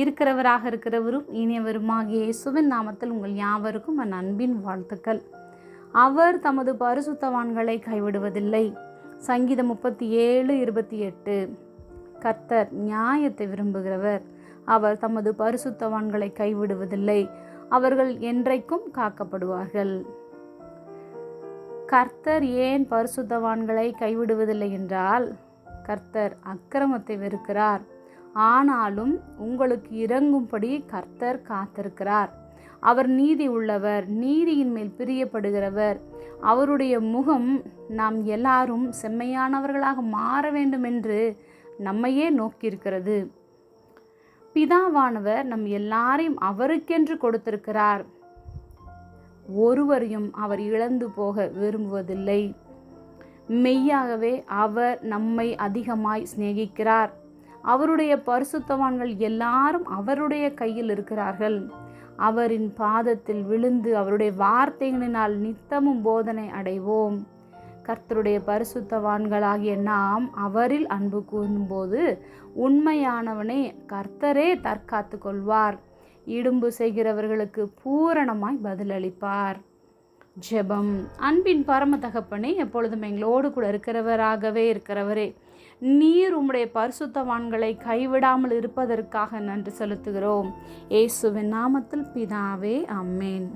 இருக்கிறவராக இருக்கிறவரும் இனியவருமாகிய இயேசுவின் நாமத்தில் உங்கள் யாவருக்கும் என் அன்பின் வாழ்த்துக்கள். அவர் தமது பரிசுத்தவான்களை கைவிடுவதில்லை. சங்கீதம் முப்பத்தி ஏழு இருபத்தி எட்டு கர்த்தர் நியாயத்தை விரும்புகிறவர். அவர் தமது பரிசுத்தவான்களை கைவிடுவதில்லை. அவர்கள் என்றைக்கும் காக்கப்படுவார்கள். கர்த்தர் ஏன் பரிசுத்தவான்களை கைவிடுவதில்லை என்றால் கர்த்தர் அக்கிரமத்தை வெறுக்கிறார். ஆனாலும் உங்களுக்கு இறங்கும்படி கர்த்தர் காத்திருக்கிறார். அவர் நீதி உள்ளவர் நீதியின் மேல் பிரியப்படுகிறவர். அவருடைய முகம் நாம் எல்லாரும் செம்மையானவர்களாக மாற வேண்டும் என்று நம்மையே நோக்கியிருக்கிறது. பிதாவானவர் நம் எல்லாரையும் அவருக்கென்று கொடுத்திருக்கிறார். ஒருவரையும் அவர் இழந்து போக விரும்புவதில்லை. மெய்யாகவே அவர் நம்மை அதிகமாய் சிநேகிக்கிறார். அவருடைய பரிசுத்தவான்கள் எல்லாரும் அவருடைய கையில் இருக்கிறார்கள். அவரின் பாதத்தில் விழுந்து அவருடைய வார்த்தைகளினால் நித்தமும் போதனை அடைவோம். கர்த்தருடைய பரிசுத்தவான்களாகிய நாம் அவரில் அன்பு கூறும்போது உண்மையானவனே கர்த்தரே தற்காத்து கொள்வார். இடும்பு செய்கிறவர்களுக்கு பூரணமாய் பதிலளிப்பார். ஜெபம். அன்பின் பரம தகப்பனே எப்பொழுதும் எங்களோடு கூட இருக்கிறவராகவே இருக்கிறவரே நீர் உம்முடைய பரிசுத்தவான்களை கைவிடாமல் இருப்பதற்காக நன்றி செலுத்துகிறோம். இயேசுவின் நாமத்தில் பிதாவே அம்மேன்